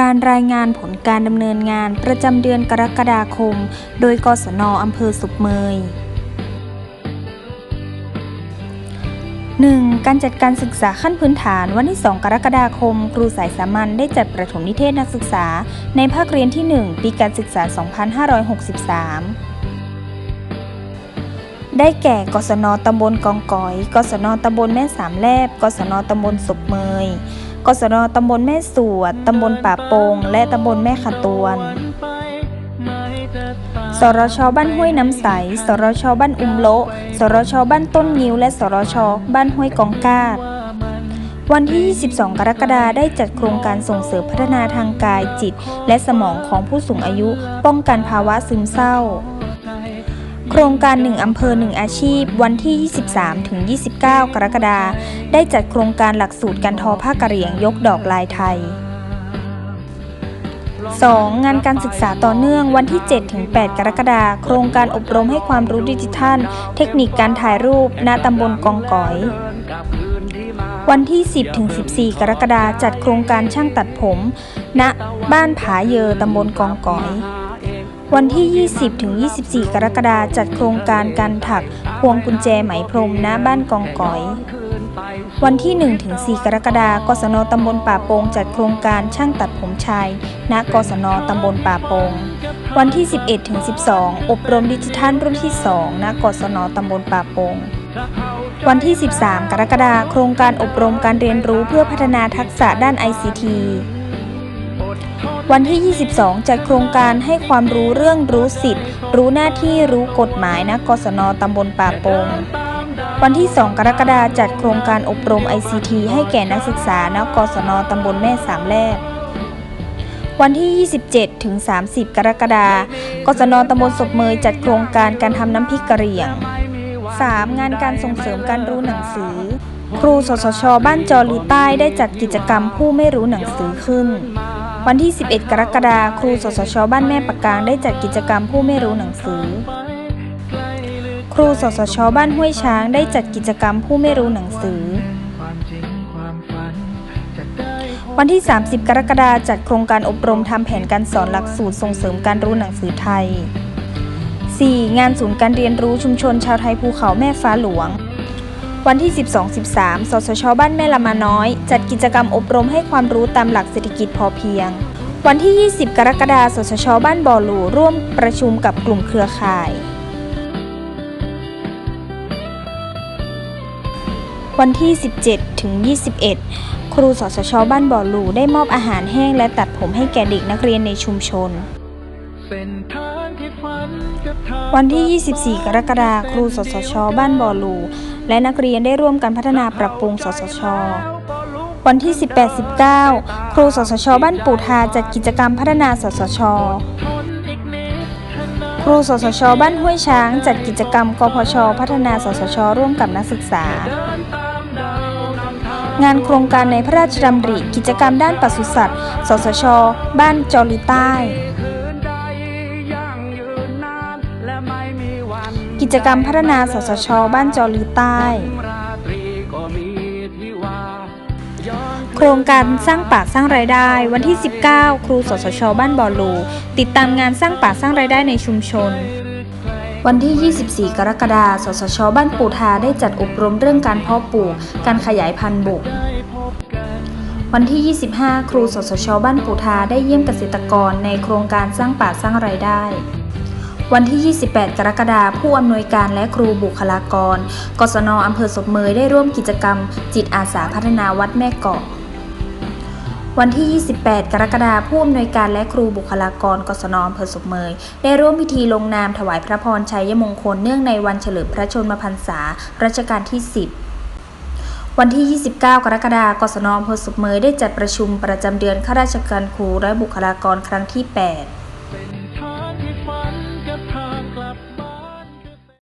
การรายงานผลการดำเนินงานประจำเดือนกรกฎาคม โดยกศนอำเภอสุขเมย 1. การจัดการศึกษาขั้นพื้นฐานวันที่ 2 กรกฎาคม ครูสายสามัญได้จัดประถมนิเทศนักศึกษา ในภาคเรียนที่ 1 ปีการศึกษา 2563ได้แก่กศนตำบลกองกอย กศนตำบลแม่สามแลบ กศนตำบลศพเมย กศนตำบลแม่สวด ตำบลป่าโปง และตำบลแม่ขะตวน สรชบ้านห้วยน้ำใส สรชบ้านอุ้มโละสรชบ้านต้นงิ้ว และสรชบ้านห้วยกองกาดวันที่ 22 กรกฎาคมได้จัดโครงการส่งเสริมพัฒนาทางกายจิต และสมองของผู้สูงอายุ ป้องกันภาวะซึมเศร้า โครงการ 1 อำเภอ 1 อาชีพ วันที่ 23 ถึง 29 กรกฎาคม ได้จัดโครงการหลักสูตรการทอผ้ากระเหรี่ยงยกดอกลายไทย 2. งานการศึกษาต่อเนื่องวันที่ 7 ถึง 8 กรกฎาคม โครงการอบรมให้ความรู้ดิจิทัล เทคนิคการถ่ายรูป ณ ตำบลกองก๋อย วันที่ 10 ถึง 14 กรกฎาคม จัดโครงการช่างตัดผม ณ บ้านผาเยอตำบลกองก๋อย วันที่ 20-24 กรกฎาคมจัดโครงการการถักพวงกุญแจไหมพรมณบ้านกองก๋อย วันที่ 1-4 กรกฎาคมกศนตำบลป่าโปงจัดโครงการช่างตัดผมชายณกศนตำบลป่าโปงวันที่ 11-12 อบรมดิจิทัลรุ่นที่ 2ณกศนตำบลป่าโปงวันที่ 13 กรกฎาคมโครงการอบรมการเรียนรู้เพื่อพัฒนาทักษะด้าน ICT วันที่ 22 จัดโครงการให้ความรู้เรื่องรู้สิทธิ์ รู้หน้าที่รู้กฎหมายณกศนตำบลป่าโปง วันที่ 2 กรกฎาคมจัดโครงการอบรม ICT ให้แก่นักศึกษาณกศนตำบลแม่สามแลบวันที่ 27 ถึง 30 กรกฎาคมกศนตำบลศพเมยจัดโครงการการทำน้ำพริกกะเหรี่ยง 3. งานการส่งเสริมการรู้หนังสือ ครูสสช บ้านจอลือใต้ได้จัดกิจกรรมผู้ไม่รู้หนังสือขึ้น วันที่ 11 กรกฎาคมครูสสช บ้านแม่ปะกางได้จัดกิจกรรมผู้ไม่รู้หนังสือ ครูสสช บ้านห้วยช้างได้จัดกิจกรรมผู้ไม่รู้หนังสือ วันที่ 30 กรกฎาคมจัดโครงการอบรมทำแผนการสอนหลักสูตรส่งเสริมการรู้หนังสือไทย 4. งานศูนย์การเรียนรู้ชุมชนชาวไทยภูเขาแม่ฟ้าหลวง วันที่ 12-13 สสช บ้านแม่ละมาน้อย จัดกิจกรรมอบรมให้ความรู้ตามหลักเศรษฐกิจพอเพียง วันที่ 20 กรกฎาคม สสช บ้านบ่อหลูร่วมประชุมกับกลุ่มเครือข่าย วันที่ 17 ถึง 21 ครูสสช บ้านบ่อหลูได้มอบอาหารแห้งและตัดผมให้แก่เด็กนักเรียนในชุมชน วันที่ 24 กรกฎาคมครูสสช บ้านบ่อหลูและนักเรียนได้ร่วมกันพัฒนาปรับปรุงสสช วันที่ 18-19 ครูสสช บ้านปู่ทาจัดกิจกรรมพัฒนาสสช ครูสสช บ้านห้วยช้าง จัดกิจกรรมกพช พัฒนาสสช ร่วมกับนักศึกษางานโครงการในพระราชดำริ กิจกรรมด้านปศุสัตว์ สสช บ้านจอลีใต้ กิจกรรมพัฒนาสสช บ้านจอลีใต้ โครงการสร้างป่าสร้างรายได้ วันที่ 19 ครูสสช บ้านบ่อลู ติดตามงานสร้างป่าสร้างรายได้ในชุมชน วันที่ 24 กรกฎาคม สสช บ้านปูทาได้จัดอบรมเรื่องการเพาะปลูก การขยายพันธุ์บุกวันที่ 25 ครูสสช บ้านปูทาได้เยี่ยมเกษตรกรในโครงการสร้างป่าสร้างรายได้ วันที่ 28 กรกฎาคมผู้อำนวยการและครูบุคลากร กศนอำเภอศพเมยได้ร่วมกิจกรรม จิตอาสาพัฒนาวัดแม่เกาะวันที่ 28 กรกฎาคมผู้อำนวยการและครูบุคลากร กศนอำเภอศพเมย ได้ร่วมพิธีลงนามถวายพระพรชัยมงคลเนื่องในวันเฉลิมพระชนมพรรษารัชกาลที่ 10วันที่ 29 กรกฎาคม กศนอำเภอศพเมยได้จัดประชุมประจำเดือนข้าราชการครูและบุคลากรครั้งที่ 8